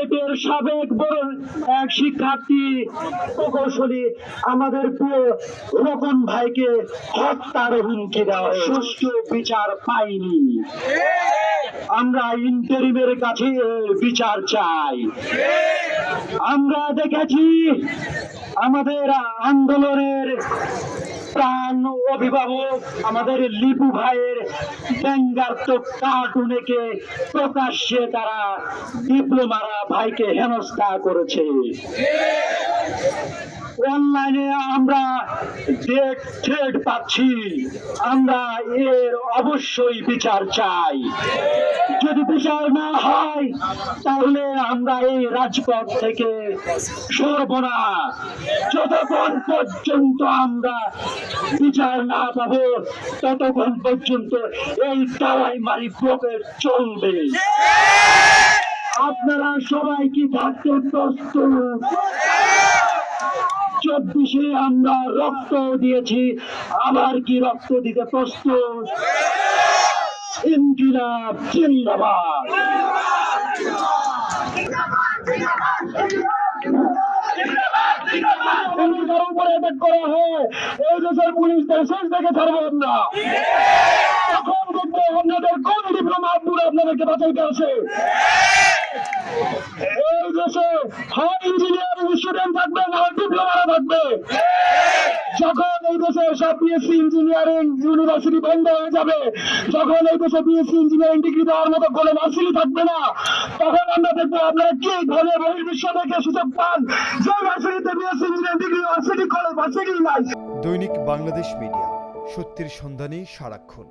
বুয়েটের সাবেক বড় এক শিক্ষার্থী প্রকৌশলী আমাদের প্রিয় রতন ভাইকে হত্যার হুমকি দেওয়া। সুষ্ঠু বিচার পাইনি আমরা ইন্টারিমের কাছে বিচার চাই আমরা দেখেছি আমাদের আন্দোলনের প্রাণ অভিভাবক আমাদের লিপু ভাইয়ের ব্যঙ্গাত্মক কার্টুনেকে প্রকাশ্যে তারা ডিপ্লোমারা ভাইকে হেনস্থা করেছে। অনলাইনে আমরা ডেট থ্রেড পাচ্ছি, আমরা এর অবশ্যই বিচার চাই। যদি বিচার না হয়, তাহলে আমরা এই রাজপথ থেকে সরব না। যতক্ষণ পর্যন্ত আমরা বিচার না পাবো, ততক্ষণ পর্যন্ত এই দাওয়াই মারি প্রকেট চলবে। আপনারা সবাই কি থাকতে প্রস্তুত চব্বিশে আমরা রক্ত দিয়েছি, আবার কি রক্ত দিতে প্রস্তুত? ইনকিলাব, জিন্দাবাদ। করা হয়। শেষ আপনাদের আপনাদেরকে বাঁচাইতে আসে? এই যখন এই দেশে সব বিএসসি ইঞ্জিনিয়ারিং ইউনিভার্সিটি বন্ধ হয়ে যাবে, যখন এই দেশে বিএসসি ইঞ্জিনিয়ারিং ডিগ্রি দেওয়ার মতো কোনো ভার্সিটি থাকবে না, তখন আমরা দেখব আপনারা কি ধরে বহির্বিশ্ব থেকে সুযোগ পান। যে ভার্সিটিতে BSc engineering degree varsity college varsity নাই। দৈনিক বাংলাদেশ মিডিয়া, সত্যের সন্ধানে সারাক্ষণ।